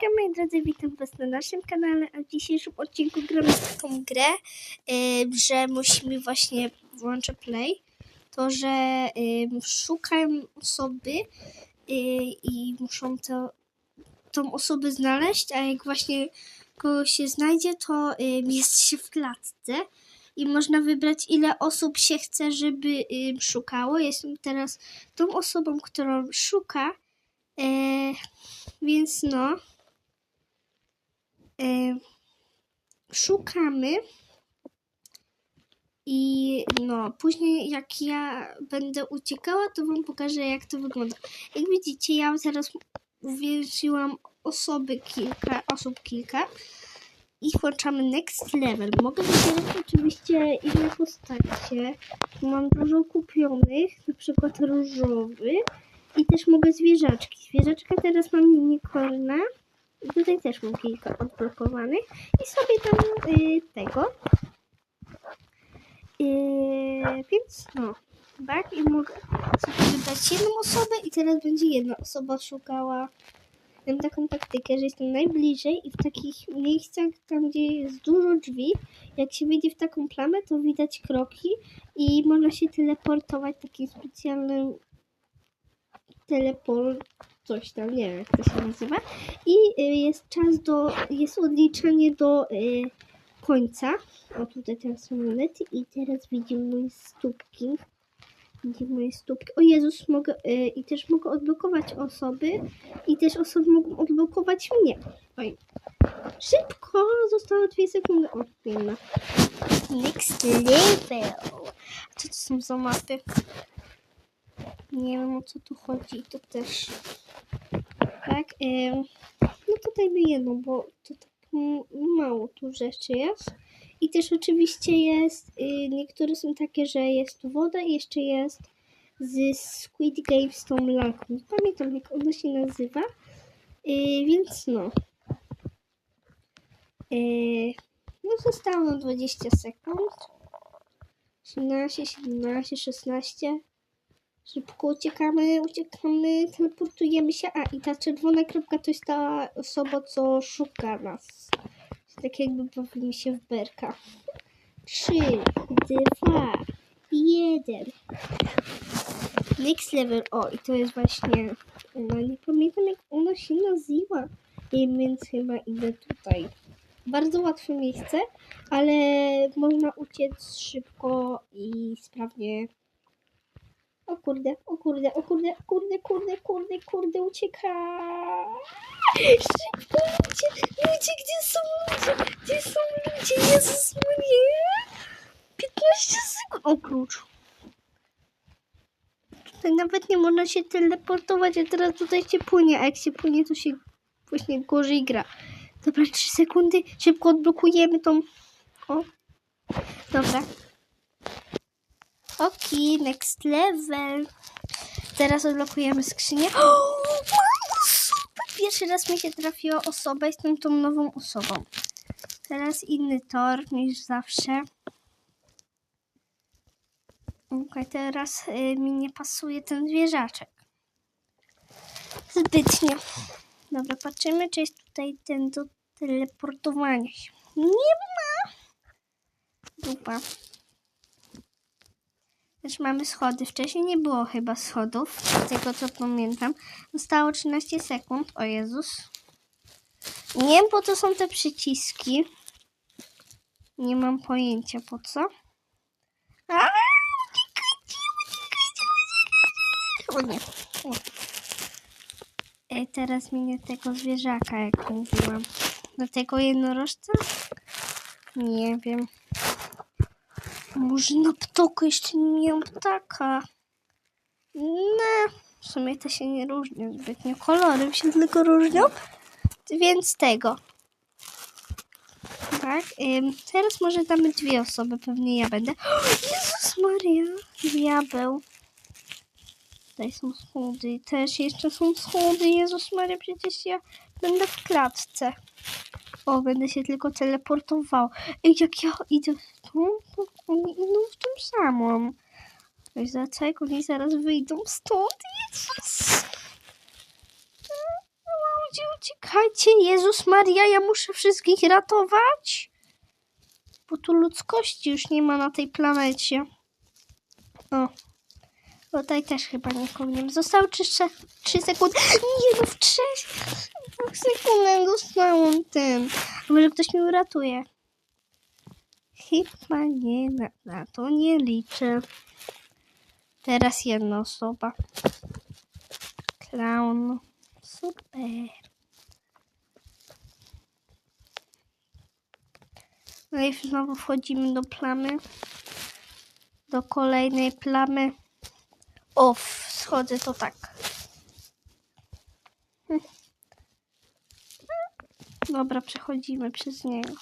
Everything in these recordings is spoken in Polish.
Siemaneczka moi drodzy, witam was na naszym kanale, a w dzisiejszym odcinku gramy w taką grę, y, że musimy właśnie, włączę play, to, że y, szukają osoby y, i muszą to, tą osobę znaleźć, a jak właśnie kogoś się znajdzie, to y, jest się w klatce i można wybrać ile osób się chce, żeby y, szukało. Jestem teraz tą osobą, którą szuka, e, więc no. E, szukamy. I no, później jak ja będę uciekała, to wam pokażę jak to wygląda. Jak widzicie, ja teraz uwięziłam osoby kilka, osób kilka i włączamy next level. Mogę wybierać oczywiście inne postacie. Mam dużo kupionych, na przykład różowy. I też mogę zwierzaczki. Zwierzaczka teraz mam unicorna. Tutaj też mam kilka odblokowanych. I sobie tam y, tego. Y, więc no. Tak, i mogę sobie wybrać jedną osobę i teraz będzie jedna osoba szukała. Mam taką taktykę, że jestem najbliżej i w takich miejscach, tam gdzie jest dużo drzwi, jak się wyjdzie w taką plamę, to widać kroki i można się teleportować takim specjalnym teleport, coś tam, nie wiem jak to się nazywa. I y, jest czas do, jest odliczenie do y, końca. O tutaj teraz są monety i teraz widzimy moje stópki. Widzimy moje stópki. O Jezus, mogę, y, i też mogę odblokować osoby i też osoby mogą odblokować mnie. Oj. Szybko! Zostało dwie sekundy. O. Next level. A co to są za mapy? Nie wiem o co tu chodzi. To też. Tak. No to dajmy jedną, bo to tak mało tu rzeczy jest. I też oczywiście jest. Y, niektóre są takie, że jest tu woda i jeszcze jest z Squid Game z tą lalką. Nie Pamiętam jak ona się nazywa. Y, więc no. Y, no zostało nam 20 sekund. 18, 17, 16. Szybko uciekamy, uciekamy, teleportujemy się. A i ta czerwona kropka to jest ta osoba, co szuka nas. Tak jakby bawimy się w berka. 3, 2, 1. Next level. O, i to jest właśnie. No nie pamiętam jak ona się nazywa. Więc chyba idę tutaj. Bardzo łatwe miejsce, ale można uciec szybko i sprawnie. O kurde, o kurde, o kurde, kurde, kurde, kurde, kurde, ucieka. Szybko, ludzie, ludzie, gdzie są ludzie? Gdzie są ludzie? Jezus mnie. 15 sekund. O klucz. Tutaj nawet nie można się teleportować, a teraz tutaj się płynie, a jak się płynie, to się właśnie gorzej gra. Dobra, 3 sekundy, szybko odblokujemy tą... O, dobra. Okej, next level. Teraz odblokujemy skrzynię. Super! Pierwszy raz mi się trafiła osoba, jestem tą nową osobą. Teraz inny tor niż zawsze. Okej, teraz y, mi nie pasuje ten zwierzaczek. Zbytnio. Dobra, patrzymy, czy jest tutaj ten do teleportowania się. Nie ma! Dupa. Też mamy schody. Wcześniej nie było chyba schodów, z tego co pamiętam. Zostało 13 sekund. O Jezus. Nie wiem po co są te przyciski. Nie mam pojęcia po co. A. O nie. O. Ej, teraz minie tego zwierzaka, jak mówiłam. Do tego jednorożca? Nie wiem. Może na ptoku jeszcze nie miałam ptaka. No, w sumie to się nie różnią zbytnio. Kolorem się tylko różnią. Więc tego. Tak, ym, teraz może damy dwie osoby, pewnie ja będę. O, Jezus Maria, diabeł. Tutaj są schody, też jeszcze są schody. Jezus Maria, przecież ja będę w klatce. O, będę się tylko teleportował. Ej, jak ja idę w tą, idą w tą samą. Weź zaczek, oni zaraz wyjdą stąd. Jezus! ludzie, uciekajcie. Jezus Maria, ja muszę wszystkich ratować. Bo tu ludzkości już nie ma na tej planecie. O. Tutaj też chyba nie ma. Zostały 3, 3 sekundy. Nie no, w 3 sekundach dostałam ten. A może ktoś mi uratuje? Chyba nie, na, na to nie liczę. Teraz jedna osoba. Clown. Super. No i znowu wchodzimy do plamy. Do kolejnej plamy. O, schodzę to tak. Dobra, przechodzimy przez niego.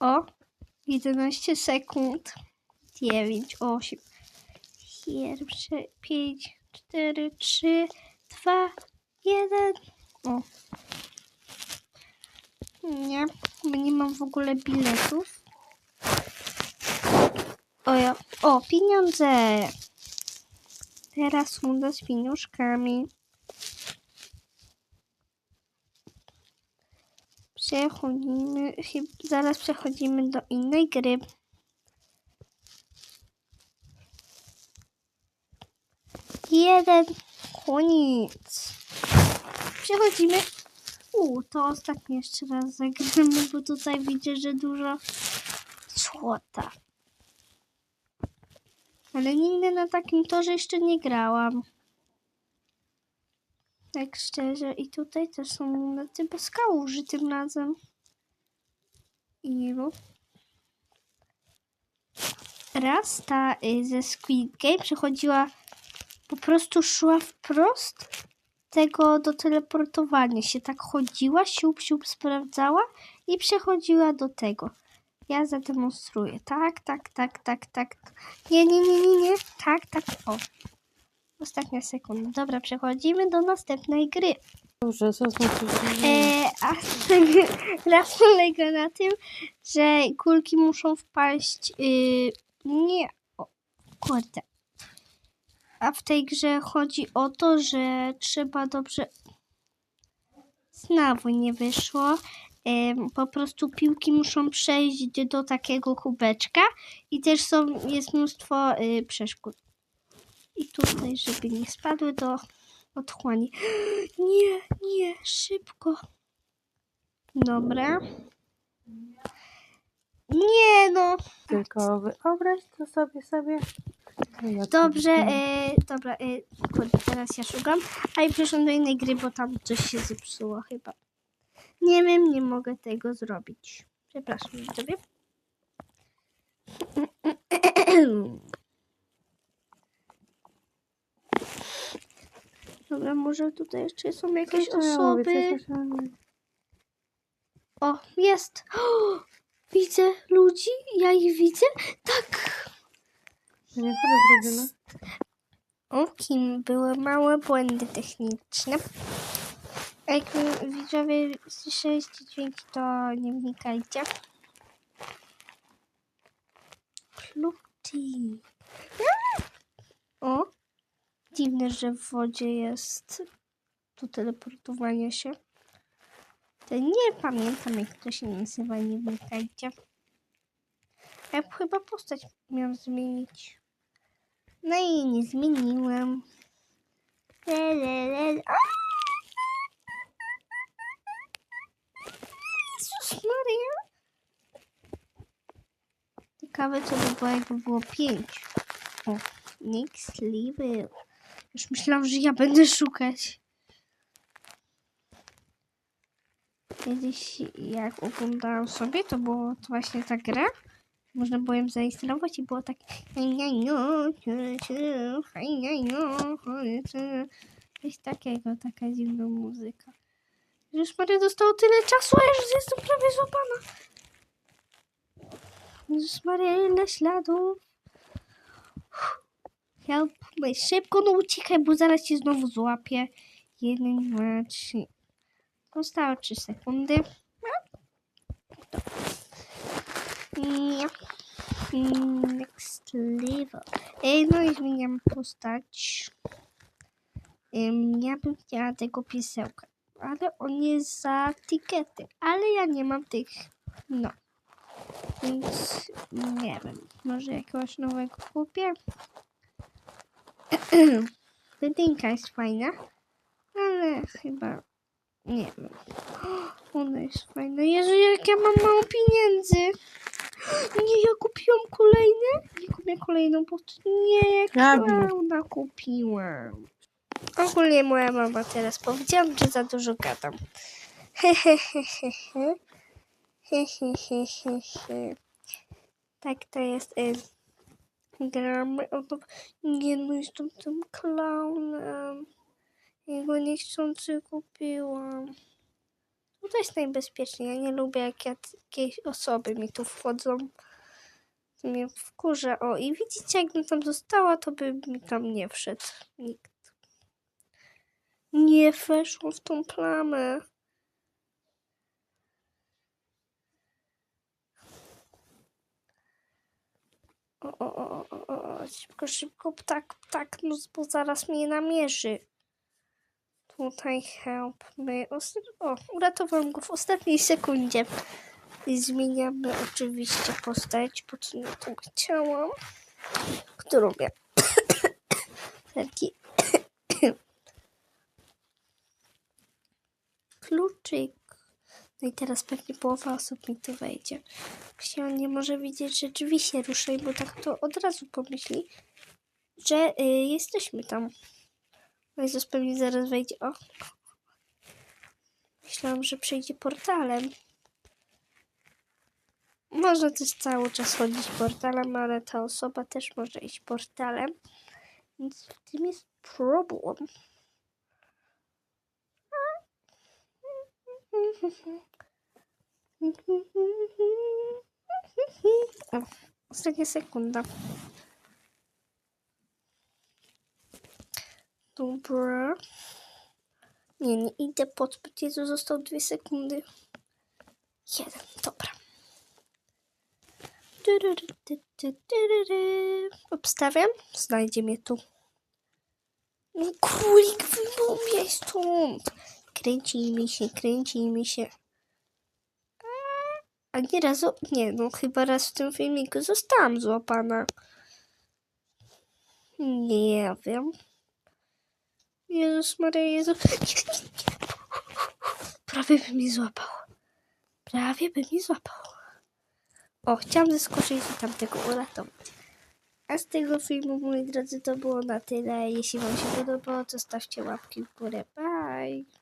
O, 11 sekund. 9, 8, 7, 5, 4, 3, 2, 1. O. Nie, bo nie mam w ogóle biletów. O, o pieniądze. Teraz runda z pieniążkami. Przechodzimy, zaraz przechodzimy do innej gry. Jeden, koniec. Przechodzimy. U, to ostatni jeszcze raz zagramy, bo tutaj widzę, że dużo złota. Ale nigdy na takim torze jeszcze nie grałam. Tak szczerze. I tutaj też są noty bez kałuży tym razem. I no. Raz ta y, ze Squid Game przechodziła, po prostu szła wprost tego do teleportowania się. Tak chodziła, siup, siup sprawdzała i przechodziła do tego. Ja zademonstruję. Tak, tak, tak, tak, tak. Nie, nie, nie, nie, nie. Tak, tak. O. Ostatnia sekunda. Dobra, przechodzimy do następnej gry. Dobrze, co znaczy? E, a raz polega na tym, że kulki muszą wpaść. y, nie. O, kurde. A w tej grze chodzi o to, że trzeba dobrze. Znowu nie wyszło. Po prostu piłki muszą przejść do takiego kubeczka i też są, jest mnóstwo y, przeszkód. I tutaj, żeby nie spadły do otchłani. Nie, nie, szybko. Dobra. Nie no. Tylko wyobraź to sobie sobie. No Dobrze, e, dobra, e, kurde, teraz ja szukam. A i przeszłam do innej gry, bo tam coś się zepsuło chyba. Nie wiem, nie mogę tego zrobić. Przepraszam, sobie. Dobra, może tutaj jeszcze są jakieś Co ja osoby. O, jest. O, widzę ludzi, ja ich widzę. Tak. Nie w rodzinę. O kim były małe błędy techniczne. Jak widzowie słyszeliście dźwięki, to nie wnikajcie. Pluti. O! Dziwne, że w wodzie jest tu teleportowanie się. To nie pamiętam, jak to się nazywa, nie wnikajcie. Ja chyba postać miałam zmienić. No i nie zmieniłam. Ciekawe, co by było, jakby było pięć. O, next level. Już myślałam, że ja będę szukać. Kiedyś, jak oglądałam sobie, to było to właśnie ta gra. Można było ją zainstalować i było tak coś takiego, taka dziwna muzyka. Już Maria dostało tyle czasu, a już jestem prawie złapana. Jezus Maria, ile śladów. Help. Szybko, no uciekaj, bo zaraz cię znowu złapię. Jeden, dwa, trzy. Zostało trzy sekundy. Nie. Next level. Ej, no i zmieniam postać. Ja bym chciała tego piesełka, ale on jest za tikety, ale ja nie mam tych, no. Więc nie wiem, może jakiegoś nowego kupię. Wydynka jest fajna, ale chyba nie wiem. Ona jest fajna. Jezu, jak ja mam mało pieniędzy. Nie, ja kupiłam kolejne. Nie kupię kolejną, bo nie, klauna kupiłam. Ogólnie moja mama teraz powiedziałam, że za dużo gadam. Hehehehe. Hehehehe. Tak to jest. Y, gramy o to. Nie no, jestem tym klaunem. Jego niechcący kupiłam. No to jest najbezpieczniej. Ja nie lubię, jak jakieś osoby mi tu wchodzą. To mnie wkurza. O, i widzicie, jakbym tam została, to by mi tam nie wszedł nikt. Nie weszło w tą plamę. O, o, o, o, szybko, szybko, ptak, ptak, no bo zaraz mnie namierzy. Tutaj help. Os- O, uratowałam go w ostatniej sekundzie. I zmieniamy oczywiście postać, bo co nie to chciałam. Którą ja. Taki. Kluczyk. No i teraz pewnie połowa osób mi tu wejdzie. Się on nie może widzieć, że drzwi się bo tak to od razu pomyśli, że y, jesteśmy tam. No Jezus pewnie zaraz wejdzie. O. Myślałam, że przejdzie portalem. Można też cały czas chodzić portalem, ale ta osoba też może iść portalem. Więc w tym jest problem. O, ostatnia sekunda. Dobra. Nie, nie idę pod zbyt. Jezu, został dwie sekundy. Jeden, dobra. Obstawiam. Znajdzie mnie tu. No królik wyjął mnie stąd. Kręci mi się, kręci mi się. A nie razu, nie no, chyba raz w tym filmiku zostałam złapana. Nie wiem. Jezus Maria, Jezus. Prawie by mnie złapał. Prawie by mnie złapał. O, chciałam zeskoczyć i tamtego uratować. A z tego filmu, moi drodzy, to było na tyle. Jeśli Wam się podobało, to stawcie łapki w górę. Bye!